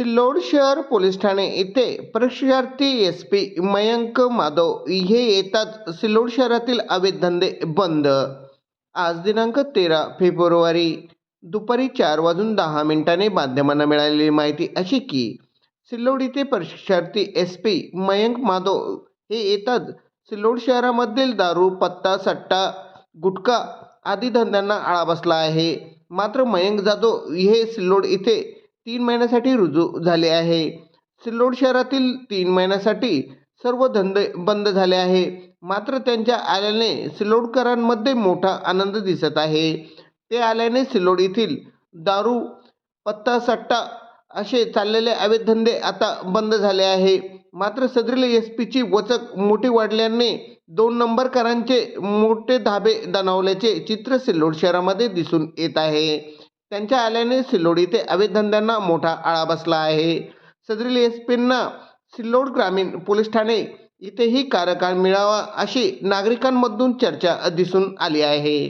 सिल्लोड शहर पोलीस ठाणे येथे प्रशिक्षार्थी एस पी मयंक माधव हे येतात सिल्लोड शहरातील अवैध धंदे बंद. आज दिनांक तेरा फेब्रुवारी दुपारी चार वाजून दहा मिनिटांनी माध्यमांना मिळालेली माहिती अशी की सिल्लोड येथे प्रशिक्षार्थी एस पी मयंक माधव हे येतात. सिल्लोड शहरामधील दारू पत्ता सट्टा गुटखा आदी धंद्यांना आळा बसला आहे. मात्र मयंक जाधव हे सिल्लोड इथे तीन महिन्यासाठी रुजू झाले आहे. सिल्लोड शहरातील तीन महिन्यासाठी सर्व धंदे बंद झाले आहे. मात्र त्यांच्या आल्याने सिल्लोडकरांमध्ये मोठा आनंद दिसत आहे. ते आल्याने सिल्लोड येथील दारू पत्ता सट्टा असे चाललेले अवैध धंदे आता बंद झाले आहे. मात्र सदरील एस पीची वचक मोठी वाढल्याने दोन नंबरकरांचे मोठे धाबे दणावल्याचे चित्र सिल्लोड शहरामध्ये दिसून येत आहे. त्यांच्या आल्याने सिल्लोड येथे अवैध धंद्यांना मोठा आळा बसला आहे. सदरील एस पींना सिल्लोड ग्रामीण पोलीस ठाणे इथेही कार्यकाळ मिळावा अशी नागरिकांमधून चर्चा दिसून आली आहे.